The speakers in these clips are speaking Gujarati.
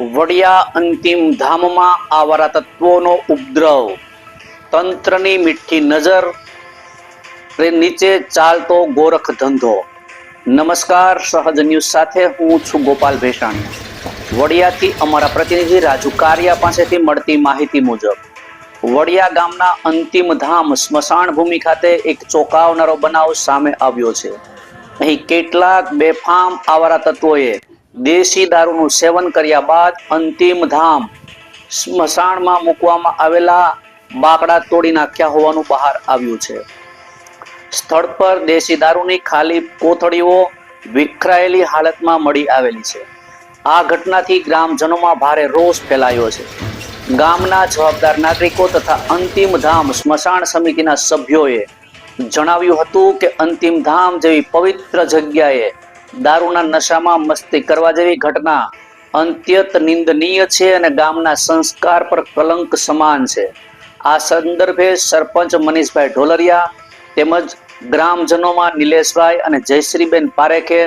વડિયા અંતિમ ધામમાં આવારા તત્વોનો ઉપદ્રવ. તંત્રની મીઠી નજર નીચે ચાલતો ગોરખ ધંધો. નમસ્કાર, સહજ ન્યૂઝ સાથે હું છું ગોપાલ ભેસાણી. વડિયાથી અમારા પ્રતિનિધિ રાજુ કારિયા પાસેથી મળતી માહિતી મુજબ, વડિયા ગામના અંતિમ ધામ સ્મશાન ભૂમિ ખાતે એક ચોંકાવનારો બનાવ સામે આવ્યો છે. અહીં કેટલાક બેફામ આવારા તત્વોએ દેશી દારૂનું સેવન કર્યા બાદ અંતિમ ધામ સ્મશાનમાં મૂકવામાં આવેલા બાકડા તોડી નાખ્યા હોવાનું બહાર આવ્યું છે. સ્થળ પર દેશી દારૂની ખાલી કોથળીઓ વિખરાયેલી હાલતમાં મળી આવેલી છે. આ ઘટનાથી ગ્રામજનોમાં ભારે રોષ ફેલાયો છે. ગામના જવાબદાર નાગરિકો તથા અંતિમ ધામ સ્મશાન સમિતિના સભ્યોએ જણાવ્યું હતું કે અંતિમ ધામ જેવી પવિત્ર જગ્યાએ દારૂના નશામાં મસ્તી કરવા જેવી ઘટના અંત્યત નિંદનીય છે અને ગામના સંસ્કાર પર કલંક સમાન છે. આ સંદર્ભે સરપંચ મનીષભાઈ ઢોલરિયા તેમજ ગ્રામજનોમાં નિલેશભાઈ અને જયશ્રીબેન પારેખે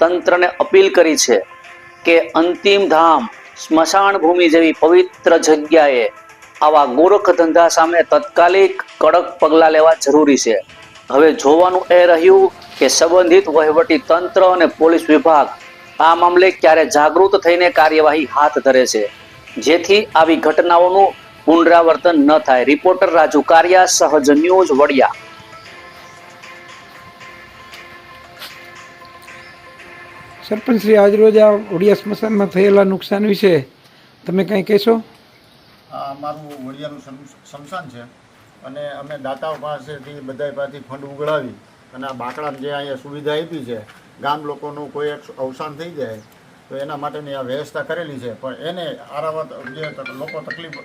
તંત્રને અપીલ કરી છે કે અંતિમ ધામ સ્મશાન ભૂમિ જેવી પવિત્ર જગ્યાએ આવા ગોરખ ધંધા સામે તત્કાલિક કડક પગલાં લેવા જરૂરી છે. હવે જોવાનું એ રહ્યું કે સંબંધિત વહીવટી તંત્ર અને પોલીસ વિભાગ આ મામલે ક્યારે જાગૃત થઈને કાર્યવાહી હાથ ધરે છે. જેથી આવી ઘટનાઓનું પુનરાવર્તન ન થાય. રિપોર્ટર રાજુ કારિયા સહજ ન્યૂઝ વડિયા. સરપંચ શ્રી આજરોજ આ ઓડિયા સ્મશાનમાં થયેલા નુકસાન વિશે તમે કંઈ કહેશો? આ અમારું વડિયાનું સ્મશાન છે. અને અમે દાતાઓ પાસેથી બધા પાસેથી ફંડ ઉગડાવી અને આ બાકડાને જે અહીંયા સુવિધા આપી છે ગામ લોકોનું કોઈ એક અવસાન થઈ જાય તો એના માટેની આ વ્યવસ્થા કરેલી છે. પણ એને આરાવત જે લોકો તકલીફ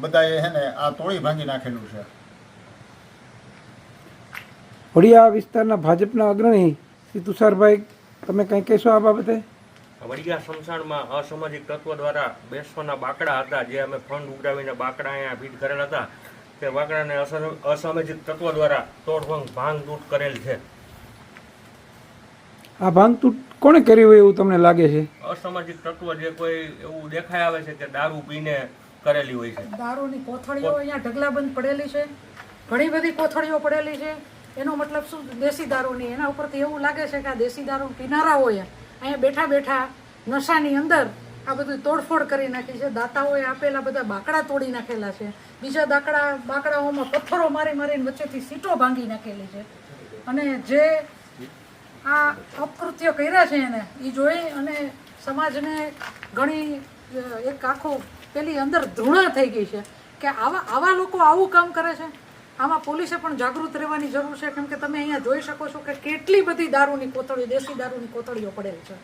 બધાએ એને આ તોડી ભાંગી નાખેલું છે. વડીયા વિસ્તારના ભાજપના અગ્રણી શ્રી તુષારભાઈ તમે કંઈ કહેશો આ બાબતે? વડિયા સ્મશાનમાં અસામાજિક તત્વો દ્વારા બેસવાના બાકડા હતા જે અમે ફંડ ઉગરાવીને બાકડા અહીંયા ફીટ કરેલા હતા. તે અસા- અસામાજિક તત્વો દ્વારા તોડભંગ ભાંગ તૂટ કરેલ છે. આ ભાંગતૂટ કોણે કર્યું હોય એવું તમને લાગે છે? અસામાજિક તત્વ જે કોઈ એવું દેખાય આવે છે કે દારૂ પીને કરેલી હોય છે. દારૂની કોથળીઓ અહીંયા ઢગલાબંધ પડેલી છે. ઘણી બધી કોથળીઓ પડેલી છે. એનો મતલબ શું? દેશી દારૂની. એના ઉપરથી એવું લાગે છે કે આ દેશી દારૂ પીનારાઓએ અહીંયા બેઠા બેઠા નશાની અંદર આ બધું તોડફોડ કરી નાખી છે. દાતાઓએ આપેલા બધા બાકડા તોડી નાખેલા છે. બીજા દાકડા, બાકડાઓમાં પથ્થરો મારી મારીને વચ્ચેથી સીટો ભાંગી નાખેલી છે. અને જે આ અપકૃત્ય કર્યા છે એને એ જોઈ અને સમાજને ઘણી એક આખો પેલી અંદર ધૃણા થઈ ગઈ છે કે આવા આવા લોકો આવું કામ કરે છે? આમાં પોલીસે પણ જાગૃત રહેવાની જરૂર છે? કેમ કે તમે અહીંયા જોઈ શકો છો કે કેટલી બધી દારૂની કોથળીઓ દેશી દારૂની કોથળીઓ પડેલ છે.